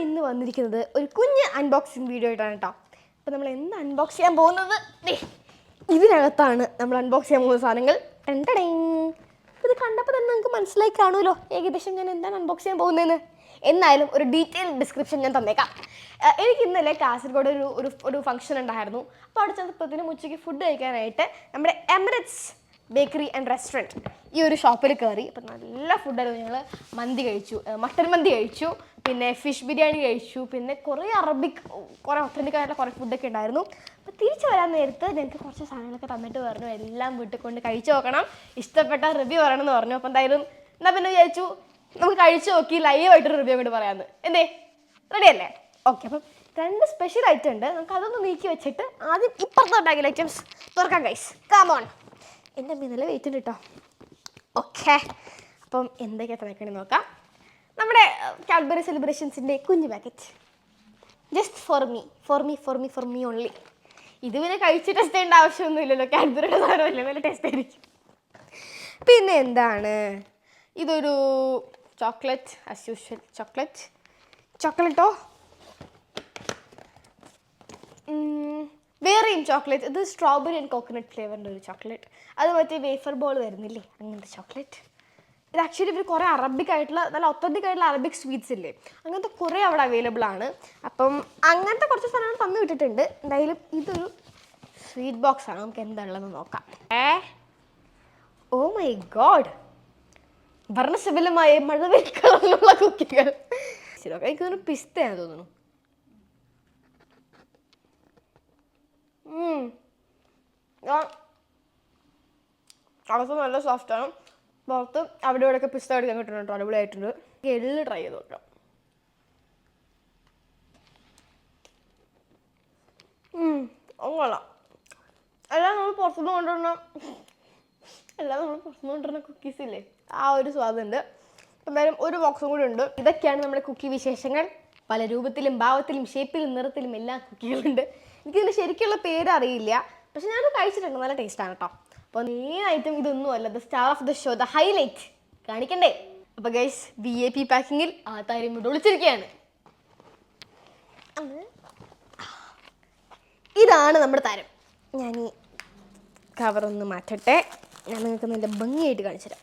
ഇന്ന് വന്നിരിക്കുന്നത് ഒരു കുഞ്ഞ് അൺബോക്സിങ് വീഡിയോ ആയിട്ടാണ് കേട്ടോ. അപ്പോൾ നമ്മൾ എന്ത് അൺബോക്സ് ചെയ്യാൻ പോകുന്നത്? ഇതിനകത്താണ് നമ്മൾ അൺബോക്സ് ചെയ്യാൻ പോകുന്ന സാധനങ്ങൾ. ടെൻടടേ. ഇത് കണ്ടപ്പോൾ തന്നെ നിങ്ങൾക്ക് മനസ്സിലായി കാണുമല്ലോ. ഏകദേശം ഞാൻ എന്താണ് അൺബോക്സ് ചെയ്യാൻ പോകുന്നതെന്ന്. എന്നാലും ഒരു ഡീറ്റെയിൽ ഡിസ്ക്രിപ്ഷൻ ഞാൻ തന്നേക്കാം. എനിക്ക് ഇന്നലെ കാസർഗോഡ് ഒരു ഒരു ഫംഗ്ഷൻ ഉണ്ടായിരുന്നു. അപ്പോൾ അവിടെ ചെന്നപ്പോഴത്തേനും ഉച്ചയ്ക്ക് ഫുഡ് കഴിക്കാനായിട്ട് നമ്മുടെ എമിറേറ്റ്സ് ബേക്കറി ആൻഡ് റെസ്റ്റോറന്റ് ഈ ഒരു ഷോപ്പിൽ കയറി അപ്പം നല്ല ഫുഡായിരുന്നു ഞങ്ങൾ മന്തി കഴിച്ചു. മട്ടൻ മന്തി കഴിച്ചു. പിന്നെ ഫിഷ് ബിരിയാണി കഴിച്ചു. പിന്നെ കുറേ അറബിക് കുറേ ഒത്തന്റിക് കുറേ ഫുഡൊക്കെ ഉണ്ടായിരുന്നു. അപ്പോൾ തിരിച്ചു വരാൻ നേരത്ത് ഞങ്ങൾക്ക് കുറച്ച് സാധനങ്ങളൊക്കെ തന്നിട്ട് പറഞ്ഞു. എല്ലാം വീട്ടിൽ കൊണ്ട് കഴിച്ചു നോക്കണം. ഇഷ്ടപ്പെട്ട റിവ്യൂ പറയണമെന്ന് പറഞ്ഞു. അപ്പോൾ എന്തായാലും എന്നാൽ പിന്നെ വിചാരിച്ചു നമുക്ക് കഴിച്ചു നോക്കി ലൈവായിട്ട് റിവ്യൂ അങ്ങോട്ട് പറയാമെന്ന് എന്തേ? റെഡി അല്ലേ? ഓക്കെ അപ്പം രണ്ട് സ്പെഷ്യൽ ഐറ്റം ഉണ്ട്. നമുക്ക് അതൊന്ന് നീക്കി വെച്ചിട്ട് ആദ്യം ഇപ്പുറത്തെ ഉണ്ടാക്കിയ ഐറ്റംസ് തുറക്കാം കൈസ് കാമോൺ എന്റെ അമ്മ ഇന്നലെ വെയിറ്റ് ഉണ്ട് കേട്ടോ ഓക്കെ അപ്പം എന്തൊക്കെയാണ് തിരക്കണേ നോക്കാം. നമ്മുടെ കാഡ്ബറി സെലിബ്രേഷൻസിന്റെ കുഞ്ഞു packet just for me for me for me for me only ഇത് പിന്നെ കഴിച്ച് ടെസ്റ്റ് ചെയ്യേണ്ട ആവശ്യമൊന്നുമില്ലല്ലോ. കാഡ്ബറിയുടെ സാധനമല്ലേ നല്ല ടേസ്റ്റ് ആയിരിക്കും. പിന്നെ എന്താണ്? ഇതൊരു ചോക്ലേറ്റ് ആസ് യൂഷ്വൽ ചോക്ലേറ്റ് ചോക്ലേറ്റോ ചോക്ലേറ്റ് ഇത് സ്ട്രോബെറി ആൻഡ് കോക്കനട്ട് ഫ്ലേവറിന്റെ ഒരു ചോക്ലേറ്റ് അത് മറ്റേ വേഫർ ബോൾ വരുന്നില്ലേ? അങ്ങനത്തെ ചോക്ലേറ്റ് ഇത് ആക്ച്വലി ഇവർ കുറേ അറബിക് ആയിട്ടുള്ള നല്ല ഒത്തന്റിക് ആയിട്ടുള്ള അറബിക് സ്വീറ്റ്സ് ഇല്ലേ? അങ്ങനത്തെ കുറേ അവിടെ അവൈലബിൾ ആണ്. അപ്പം അങ്ങനത്തെ കുറച്ച് സാധനങ്ങൾ തന്നു വിട്ടിട്ടുണ്ട്. എന്തായാലും ഇതൊരു സ്വീറ്റ് ബോക്സ് ആണ്. നമുക്ക് എന്താണുള്ളതെന്ന് നോക്കാം. ഏ? ഓ മൈ ഗോഡ് വർണശബലമായ മഴവിൽ കളറിലുള്ള കുക്കികൾ. ശരി ഓക്കെ എനിക്കൊരു പിസ്തയാണ് തോന്നുന്നു ഉം. ആ അകത്ത് നല്ല സോഫ്റ്റാണ് പുറത്ത് അവിടെ ഇവിടെയൊക്കെ പിസ്ത അടിക്കാൻ കിട്ടുന്നുണ്ട് അടിപൊളിയായിട്ടുണ്ട്. എല്ലാം ട്രൈ ചെയ്ത് നോക്കാം. കൊള്ളാം. എല്ലാം നമ്മൾ പുറത്തുനിന്ന് കൊണ്ടുവരുന്ന എല്ലാം നമ്മൾ പുറത്തുനിന്ന് കൊണ്ടുവരുന്ന കുക്കീസ് ഇല്ലേ? ആ ഒരു സ്വാദുണ്ട് എന്തായാലും ഒരു ബോക്സും കൂടി ഉണ്ട്. ഇതൊക്കെയാണ് നമ്മുടെ കുക്കി വിശേഷങ്ങൾ. പല രൂപത്തിലും ഭാവത്തിലും ഷേപ്പിലും നിറത്തിലും എല്ലാ കുക്കികളുണ്ട് എനിക്കിതിന്റെ ശരിക്കുള്ള പേര് അറിയില്ല പക്ഷെ ഞാനത് കഴിച്ചിട്ടുണ്ട്. നല്ല ടേസ്റ്റാണ് കേട്ടോ അപ്പോൾ മെയിൻ ആയിട്ടും ഇതൊന്നും അല്ല. The star of the show the highlight കാണിക്കണ്ടേ? അപ്പോൾ ഗൈസ് ബി എ പി പാക്കിങ്ങിൽ ആ താരം ഇവിടെ ഒളിച്ചിരിക്കുകയാണ്. ഇതാണ് നമ്മുടെ താരം. ഞാൻ ഈ കവറൊന്ന് മാറ്റട്ടെ. ഞാൻ നിങ്ങൾക്ക് നല്ല ഭംഗിയായിട്ട് കാണിച്ചു തരാം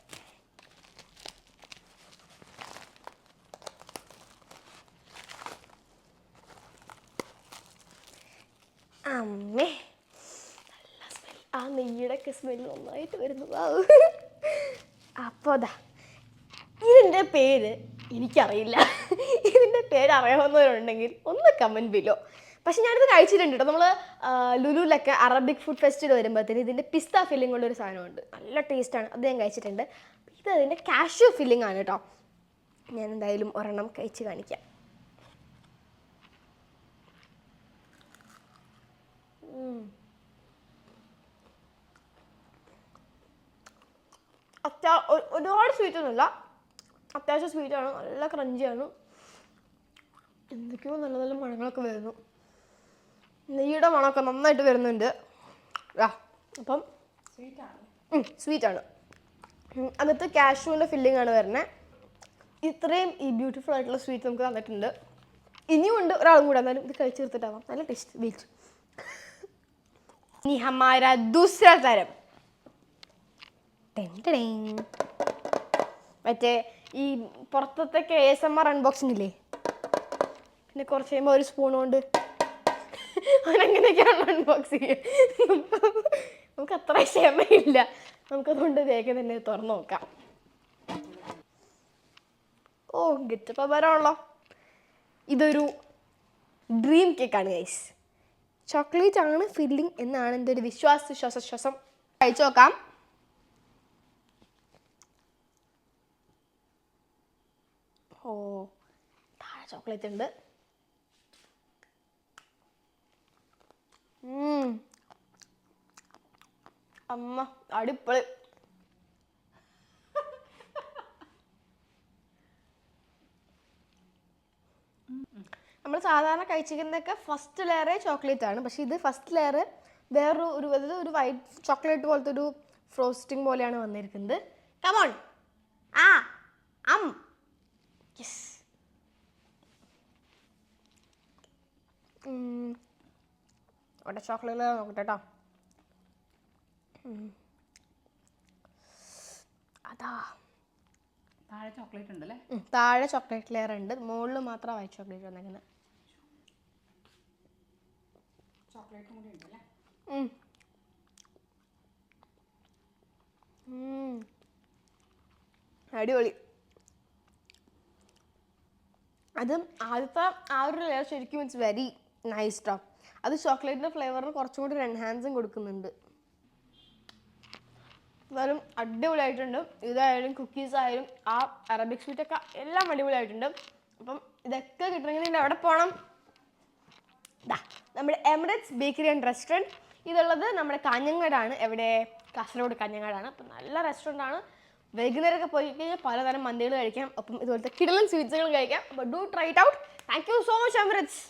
അമ്മേ. നല്ല സ്മെൽ ആ നെയ്യുടെ ഒക്കെ സ്മെൽ നന്നായിട്ട് വരുന്നു. അപ്പോൾ അതാ ഇതിന്റെ പേര് എനിക്കറിയില്ല. ഇതിന്റെ പേര് അറിയാവുന്നവരുണ്ടെങ്കിൽ ഒന്ന് കമന്റ് ബിലോ പക്ഷെ ഞാനിത് കഴിച്ചിട്ടുണ്ട് കേട്ടോ നമ്മൾ ലുലുലൊക്കെ അറബിക് ഫുഡ് ഫെസ്റ്റിവൽ വരുമ്പോഴത്തേന് ഇതിന്റെ പിസ്ത ഫില്ലിംഗ് ഉള്ളൊരു സാധനമുണ്ട്. നല്ല ടേസ്റ്റാണ് അത് ഞാൻ കഴിച്ചിട്ടുണ്ട്. ഇത് അതിന്റെ കാഷ്യൂ ഫില്ലിംഗ് ആണ് കേട്ടോ ഞാൻ എന്തായാലും ഒരെണ്ണം കഴിച്ച് കാണിക്കാം. അത്യാ ഒരുപാട് സ്വീറ്റ് ഒന്നുമില്ല. അത്യാവശ്യം ആണ്. നല്ല ക്രഞ്ചിയാണ് എന്തൊക്കെയോ നല്ല നല്ല മണങ്ങളൊക്കെ വരുന്നു. നെയ്യുടെ മണമൊക്കെ നന്നായിട്ട് വരുന്നുണ്ട്. ആ അപ്പം ആണ്. അകത്ത് കാഷ്യൂവിന്റെ ഫില്ലിംഗ് ആണ് വരുന്നത് ഇത്രയും ഈ ബ്യൂട്ടിഫുൾ ആയിട്ടുള്ള സ്വീറ്റ് നമുക്ക് തന്നിട്ടുണ്ട്. ഇനിയും ഉണ്ട് ഒരാളും കൂടെ. എന്നാലും ഇത് കഴിച്ചു തീർത്തിട്ടാവാം. നല്ല ടേസ്റ്റ് വെയിറ്റ്. ഇനി ഹമാര ദൂസര തരം. മറ്റേ ഈ പുറത്തത്തെ K S M R unboxing ഇല്ലേ? പിന്നെ കുറച്ച് കഴിയുമ്പോൾ ഒരു സ്പൂൺ കൊണ്ട് അവനങ്ങനെയൊക്കെയാണ് അൺബോക്സിങ് നമുക്ക് അത്ര ക്ഷമയില്ല. നമുക്കതുകൊണ്ട് വേഗം തന്നെ തുറന്നു നോക്കാം. ഓ ഗെറ്റപ്പ് വരാണല്ലോ ഇതൊരു ഡ്രീം കേക്കാണ് ഗൈസ് ചോക്ലേറ്റ് ആണ് ഫില്ലിംഗ് എന്നാണ് എന്റെ ഒരു വിശ്വാസ ശ്വാസശ്വാസം. കഴിച്ചു നോക്കാം. ഓ താഴെ ചോക്ലേറ്റ് ഉണ്ട്. അമ്മ അടിപൊളി നമ്മൾ സാധാരണ കഴിച്ചിരിക്കുന്നതൊക്കെ ഫസ്റ്റ് ലെയറേ ചോക്ലേറ്റ് ആണ്. പക്ഷേ ഇത് ഫസ്റ്റ് ലെയർ വേറൊരു ഒരു അതായത് ഒരു വൈറ്റ് ചോക്ലേറ്റ് പോലത്തെ ഒരു ഫ്രോസ്റ്റിംഗ് പോലെയാണ് വന്നിരിക്കുന്നത്. കമോൺ ആ അം. യെസ്. അവിടെ ചോക്ലേറ്റ് നോക്കട്ടെ കേട്ടോ. അതാ. താഴെ ചോക്ലേറ്റ് ഉണ്ടല്ലേ? താഴെ ചോക്ലേറ്റ് ലെയർ ഉണ്ട്. മുകളിൽ മാത്രം വൈറ്റ് ചോക്ലേറ്റ് വന്നേക്കുന്നത് ചോക്ലേറ്റും കൂടി ഉണ്ടല്ലേ. അടിപൊളി. അതും ആദ്യത്തെ ആ ഒരു ലെയർ ശരിക്കും ഇറ്റ്സ് വെരി നൈസ് ടോ അത് ചോക്ലേറ്റിന്റെ ഫ്ലേവറിന് കുറച്ചും കൂടി ഒരു എൻഹാൻസും കൊടുക്കുന്നുണ്ട്. എന്നാലും അടിപൊളിയായിട്ടുണ്ട്. ഇതായാലും കുക്കീസ് ആയാലും ആ അറബിക് സ്വീറ്റ് ഒക്കെ എല്ലാം അടിപൊളിയായിട്ടുണ്ട്. അപ്പം ഇതൊക്കെ കിട്ടണമെങ്കിൽ എവിടെ പോകണം ദാ. നമ്മുടെ എമിറേറ്റ്സ് ബേക്കറി ആൻഡ് റെസ്റ്റോറന്റ് ഇതുള്ളത് നമ്മുടെ കാഞ്ഞങ്ങാടാണ്. എവിടെ? കാസർഗോഡ് കാഞ്ഞങ്ങാടാണ്. അപ്പം നല്ല റെസ്റ്റോറന്റ് ആണ്. വൈകുന്നേരമൊക്കെ പോയി കഴിഞ്ഞാൽ പലതരം മന്തികൾ കഴിക്കാം. അപ്പം ഇതുപോലത്തെ കിടലൻ സ്വീറ്റ്സുകൾ കഴിക്കാം. അപ്പോൾ do try it out thank you so much Emirates